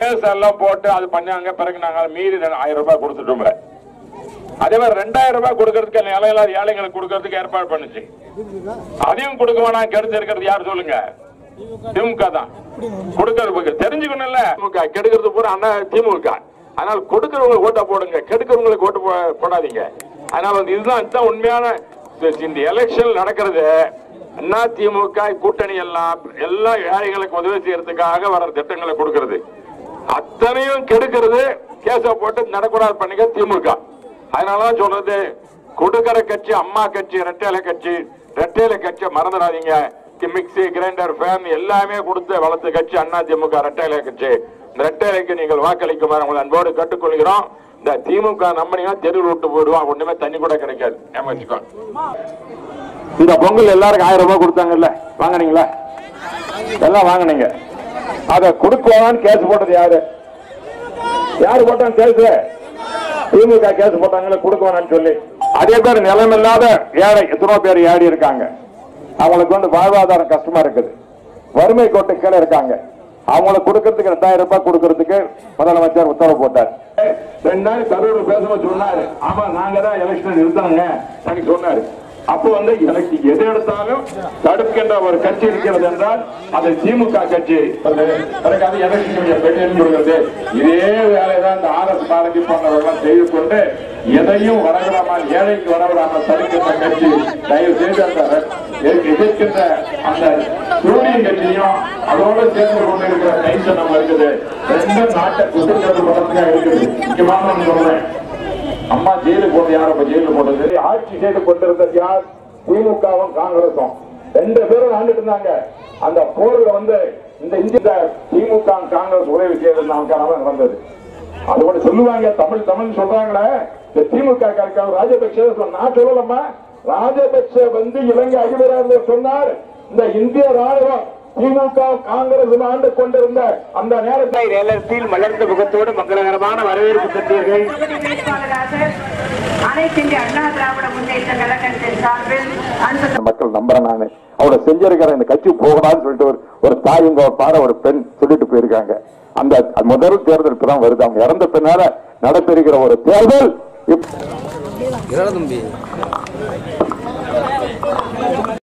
Case எல்லாம் போட்டு அது பண்ணாங்க பிறகு நாங்கள் மீறி ஆயிரம் ரூபாய் கொடுத்துட்டோம் அதே மாதிரி ரெண்டாயிரம் ரூபாய் கொடுக்கறதுக்கு நிலையில்லாத ஏழைங்களுக்கு கொடுக்கறதுக்கு ஏற்பாடு பண்ணுச்சு. அதையும் கொடுக்க வேணாம் கெடுத்திருக்கிறது யார் சொல்லுங்க? திமுக தான். கொடுக்கறது தெரிஞ்சுக்கணும்ல. திமுக கெடுக்கிறது பூரா அண்ணா திமுக. அதனால கொடுக்கறவங்களுக்கு ஓட்ட போடுங்க. கெடுக்கிறவங்களுக்கு ஓட்டு போ- போடாதீங்க. அதனால வந்து இதுதான் இதுதான் உண்மையான இந்த- எலெக்ஷன் நடக்கிறது அண்ணா திமுக கூட்டணி எல்லாம் எல்லா ஏழைகளுக்கு உதவி செய்யறதுக்காக வர திட்டங்களை கொடுக்கறது. அத்தனையும் கெடுக்கிறது. கேச போட்டு நடக்கூடாது பண்ணிக்க திமுக. அதனாலதான் சொல்றது கொடுக்கிற கட்சி அம்மா கட்சி ரெட்டையில கட்சி ரெட்டையில கட்சி மறந்துடாதீங்க. மிக்சி கிரைண்டர் ஃபேன் எல்லாமே கொடுத்து வளர்த்த கட்சி அண்ணா திமுக ரெட்டையில கட்சி. இந்த ரெட்டையிலைக்கு நீங்கள் வாக்களிக்குமாறு உங்களை அன்போடு கேட்டுக்கொள்கிறோம். இந்த திமுக நம்பினா தெரு விட்டு போயிடுவான் ஒண்ணுமே தண்ணி கூட கிடைக்காது. ஏமாச்சுக்கோ இந்த பொங்கல் எல்லாருக்கும் ஆயிரம் ரூபாய் கொடுத்தாங்கல்ல வாங்கினீங்களா? எல்லாம் வாங்கினீங்க. அதை கொடுக்கலான்னு கேஸ் போட்டது யாரு? யாரு போட்டாங்க கேசு திமுக கேஸ் போட்டாங்களே கொடுக்க வேணாம்னு சொல்லி. அதே பேர் நிலம் இல்லாத ஏழை எத்தனோ பேர் ஏடி இருக்காங்க. அவங்களுக்கு வந்து வாழ்வாதாரம் கஷ்டமா இருக்குது. வறுமை கோட்டு கீழே இருக்காங்க. அவங்களுக்கு கொடுக்கறதுக்கு ரெண்டாயிரம் ரூபாய் கொடுக்கறதுக்கு முதலமைச்சர் உத்தரவு போட்டார். ரெண்டு நாள் கரூர் பேசும்போது சொன்னாரு. ஆமா நாங்க தான் எலெக்ஷன் நிறுத்தாங்க சொன்னாரு. அப்போ வந்து எனக்கு எது எடுத்தாலும் தடுக்கின்ற ஒரு கட்சி இருக்கிறது என்றால் அது திமுக கட்சி. எனக்கு அது எலெக்ஷன் பெட்டியல் கொடுக்கிறது இதே வேலைதான் இந்த ஆர் எஸ் பாரதி போன்றவர்கள் செய்து கொண்டு எதையும் வரவிடாமல் ஏழைக்கு வரவிடாமல் தடுக்கின்ற கட்சி தயவு செய்து அந்த எதிர்க்கின்ற அந்த யூனியன் கட்சியும் அதோடு சேர்ந்து கொண்டிருக்கிற கைசனம் இருக்குது. ரெண்டும் நாட்டை குற்றச்சாட்டு படத்துக்காக இருக்குது. முக்கியமான ஒண்ணு சொல்றேன். அம்மா ஜெயிலுக்கு போறது யார் அப்ப ஜெயிலுக்கு போட்டது? ஆட்சி செய்து கொண்டிருந்தது யார்? திமுகவும் காங்கிரசும். ரெண்டு பேரும் ஆண்டுட்டு இருந்தாங்க. அந்த போர்ல வந்து இந்த இந்திய திமுக காங்கிரஸ் உதவி செய்தது நமக்கான நடந்தது அது கூட சொல்லுவாங்க தமிழ் தமிழ் சொல்றாங்களே. இந்த திமுக காரர்கள் ராஜபக்சே நான் சொல்லலம்மா. ராஜபக்சே வந்து இலங்கை அதிபராக சொன்னார். இந்த இந்திய ராணுவம் திமுக காங்கிரஸ் ஆண்டு கொண்டிருந்த அந்த நேரத்தை நேரத்தில் மலர்ந்த முகத்தோடு மங்களகரமான வரவேற்பு தந்தீர்கள் மக்கள் நம்புறேன் நானு. அவளை செஞ்சிருக்கிற இந்த கட்சி போகலான்னு சொல்லிட்டு ஒரு ஒரு தாயுங்க ஒரு பாட ஒரு பெண் சொல்லிட்டு போயிருக்காங்க. அந்த முதல் தேர்தல் இப்பதான் வருது. அவங்க இறந்த பின்னால நடைபெறுகிற ஒரு தேர்தல் தம்பி.